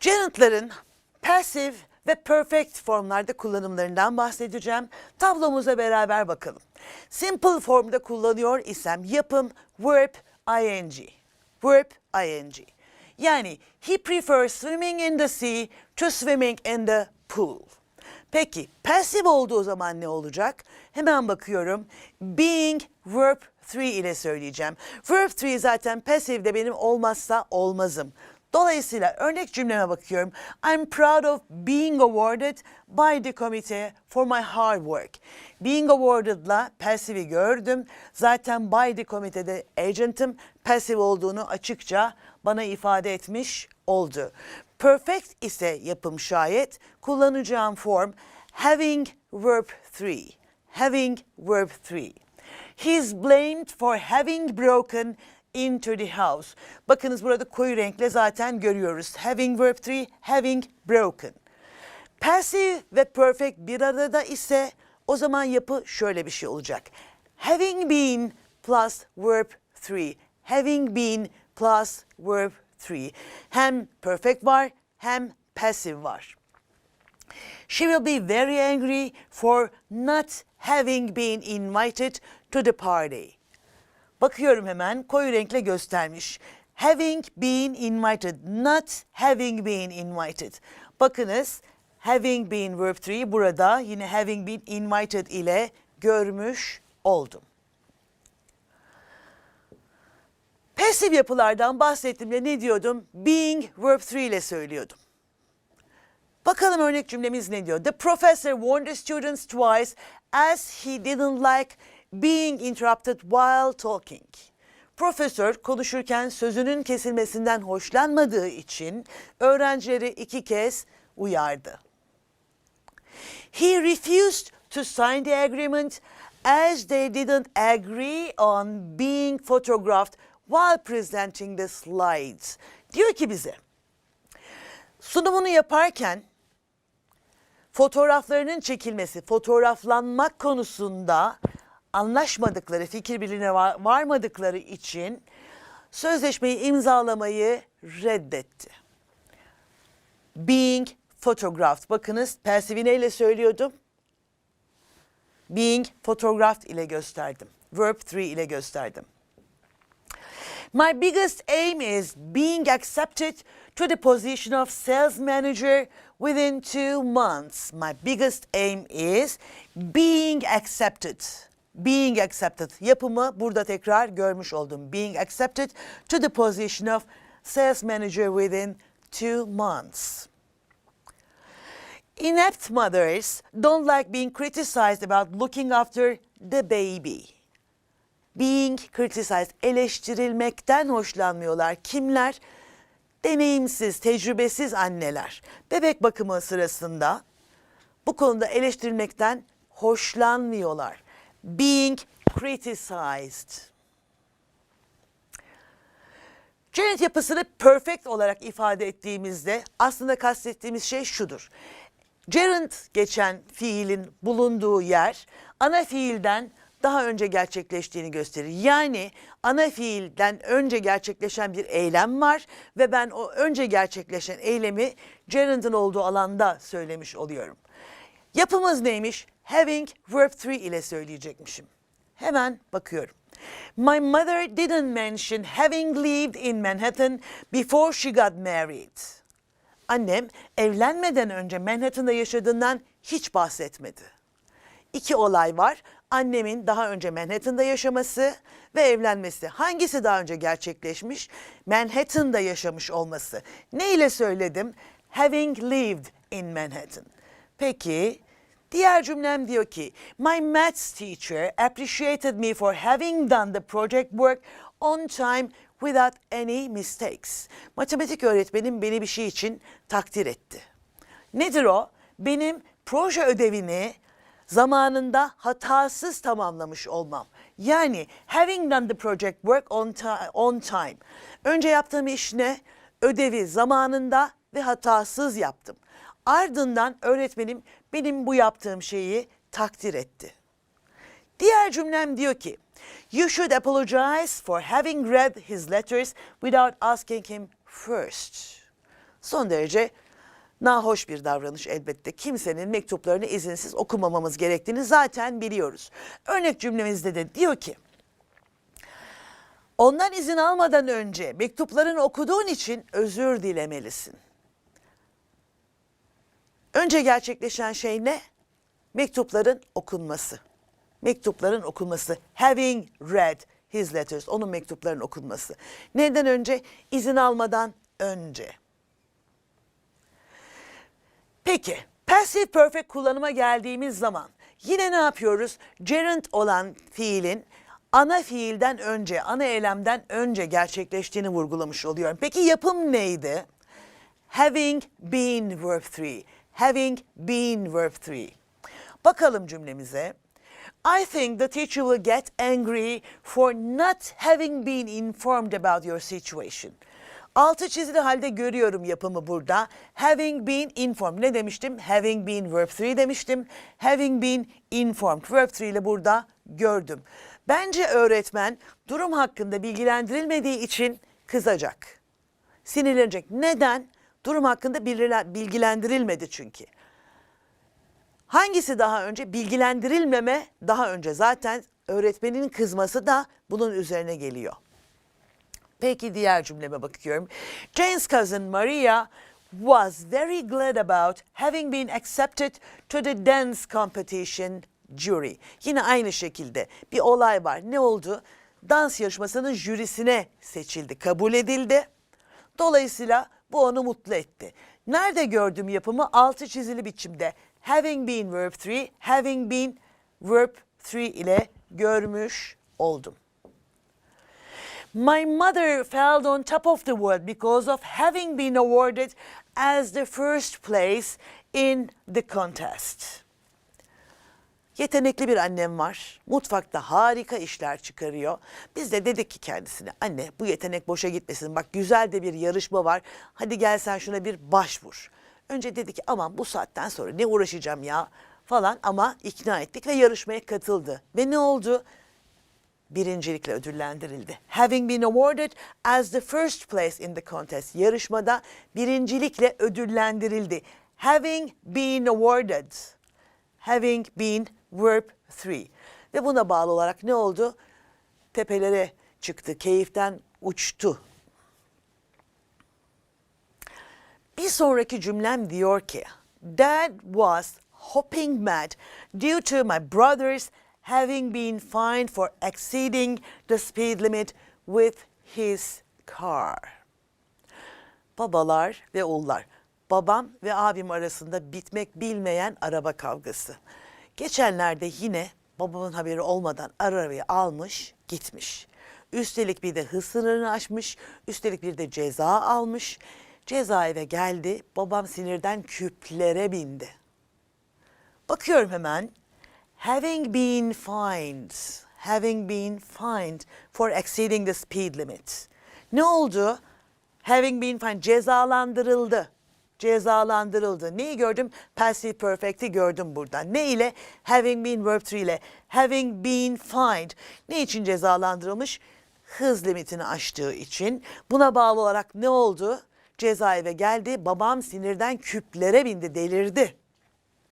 Gerundların passive ve perfect formlarda kullanımlarından bahsedeceğim. Tablomuza beraber bakalım. Simple formda kullanıyor isem yapım verb ing. Verb ing. Yani he prefers swimming in the sea to swimming in the pool. Peki passive olduğu zaman ne olacak? Hemen bakıyorum. Being verb 3 ile söyleyeceğim. Verb 3 zaten passive'de benim olmazsa olmazım. Dolayısıyla örnek cümleme bakıyorum. I'm proud of being awarded by the committee for my hard work. Being awarded'la passive'i gördüm. Zaten by the committee'de agent'ım passive olduğunu açıkça bana ifade etmiş oldu. Perfect ise yapım şayet kullanacağım form having verb 3. Having verb 3. He's blamed for having broken into the house. Bakınız burada koyu renkle zaten görüyoruz. Having verb 3, having broken. Passive ve perfect bir arada ise o zaman yapı şöyle bir şey olacak. Having been plus verb 3. Having been plus verb 3. Hem perfect var hem passive var. She will be very angry for not having been invited to the party. Bakıyorum hemen koyu renkle göstermiş. Having been invited, not having been invited. Bakınız having been verb 3 burada yine having been invited ile görmüş oldum. Pasif yapılardan bahsettiğimde ne diyordum? Being verb 3 ile söylüyordum. Bakalım örnek cümlemiz ne diyor? The professor warned the students twice as he didn't like being interrupted while talking. Profesör konuşurken sözünün kesilmesinden hoşlanmadığı için öğrencileri iki kez uyardı. He refused to sign the agreement as they didn't agree on being photographed while presenting the slides. Diyor ki bize sunumunu yaparken fotoğraflarının çekilmesi, fotoğraflanmak konusunda anlaşmadıkları, fikir birliğine var- varmadıkları için sözleşmeyi imzalamayı reddetti. Being photographed. Bakınız persivi neyle söylüyordum? Being photographed ile gösterdim. Verb 3 ile gösterdim. My biggest aim is being accepted to the position of sales manager within two months. My biggest aim is being accepted. Being accepted. Yapımı burada tekrar görmüş oldum. Being accepted to the position of sales manager within two months. Inept mothers don't like being criticized about looking after the baby being criticized, eleştirilmekten hoşlanmıyorlar. Kimler? Deneyimsiz, tecrübesiz anneler. Bebek bakımı sırasında bu konuda eleştirilmekten hoşlanmıyorlar. Being criticized. Gerund yapısını perfect olarak ifade ettiğimizde aslında kastettiğimiz şey şudur. Gerund geçen fiilin bulunduğu yer ana fiilden daha önce gerçekleştiğini gösterir. Yani ana fiilden önce gerçekleşen bir eylem var ve ben o önce gerçekleşen eylemi gerund'ın olduğu alanda söylemiş oluyorum. Yapımız neymiş? Having verb 3 ile söyleyecekmişim. Hemen bakıyorum. My mother didn't mention having lived in Manhattan before she got married. Annem evlenmeden önce Manhattan'da yaşadığından hiç bahsetmedi. İki olay var. Annemin daha önce Manhattan'da yaşaması ve evlenmesi. Hangisi daha önce gerçekleşmiş? Manhattan'da yaşamış olması. Ne ile söyledim? Having lived in Manhattan. Peki diğer cümlem diyor ki My maths teacher appreciated me for having done the project work on time without any mistakes. Matematik öğretmenim beni bir şey için takdir etti. Nedir o? Benim proje ödevini zamanında hatasız tamamlamış olmam. Yani having done the project work on, on time. Önce yaptığım iş ne? Ödevi zamanında ve hatasız yaptım. Ardından öğretmenim benim bu yaptığım şeyi takdir etti. Diğer cümlem diyor ki, You should apologize for having read his letters without asking him first. Son derece nahoş bir davranış elbette. Kimsenin mektuplarını izinsiz okumamamız gerektiğini zaten biliyoruz. Örnek cümlemizde de diyor ki Ondan izin almadan önce mektuplarını okuduğun için özür dilemelisin. Önce gerçekleşen şey ne? Mektupların okunması. Mektupların okunması. Having read his letters. Onun mektuplarının okunması. Neden önce? İzin almadan önce. Peki, passive perfect kullanıma geldiğimiz zaman yine ne yapıyoruz? Gerund olan fiilin ana fiilden önce, ana eylemden önce gerçekleştiğini vurgulamış oluyorum. Peki yapım neydi? Having been verb 3. Having been verb 3. Bakalım cümlemize. I think the teacher will get angry for not having been informed about your situation. Altı çizili halde görüyorum yapımı burada. Having been informed. Ne demiştim? Having been verb 3 demiştim. Having been informed. Verb 3 ile burada gördüm. Bence öğretmen durum hakkında bilgilendirilmediği için kızacak. Sinirlenecek. Neden? Durum hakkında bilgilen- bilgilendirilmedi çünkü. Hangisi daha önce? Bilgilendirilmeme daha önce. Zaten öğretmenin kızması da bunun üzerine geliyor. Peki diğer cümleme bakıyorum. Jane's cousin Maria was very glad about having been accepted to the dance competition jury. Yine aynı şekilde bir olay var. Ne oldu? Dans yarışmasının jürisine seçildi, kabul edildi. Dolayısıyla bu onu mutlu etti. Nerede gördüm yapımı? Altı çizili biçimde. Having been verb 3, having been verb 3 ile görmüş oldum. My mother felt on top of the world because of having been awarded as the first place in the contest. Yetenekli bir annem var. Mutfakta harika işler çıkarıyor. Biz de dedik ki kendisine anne bu yetenek boşa gitmesin. Bak güzel de bir yarışma var. Hadi gel sen şuna bir başvur. Önce dedi ki aman bu saatten sonra ne uğraşacağım ya falan ama ikna ettik ve yarışmaya katıldı. Ve ne oldu? birincilikle ödüllendirildi. Having been awarded as the first place in the contest. Yarışmada birincilikle ödüllendirildi. Having been awarded. Having been verb 3. Ve buna bağlı olarak ne oldu? Tepelere çıktı, keyiften uçtu. Bir sonraki cümlem diyor ki, Dad was hopping mad due to my brothers having been fined for exceeding the speed limit with his car. Babalar ve oğullar. Babam ve abim arasında bitmek bilmeyen araba kavgası. Geçenlerde yine babamın haberi olmadan arabayı almış gitmiş. Üstelik bir de hız sınırını aşmış, üstelik bir de ceza almış. Ceza eve geldi, babam sinirden küplere bindi. Bakıyorum hemen. Having been fined, having been fined for exceeding the speed limit. Ne oldu? Having been fined, cezalandırıldı. Cezalandırıldı. Neyi gördüm? Passive perfect'i gördüm burada. Ne ile? Having been verb 3 ile. Having been fined. Ne için cezalandırılmış? Hız limitini aştığı için. Buna bağlı olarak ne oldu? Cezaeve geldi. Babam sinirden küplere bindi, delirdi.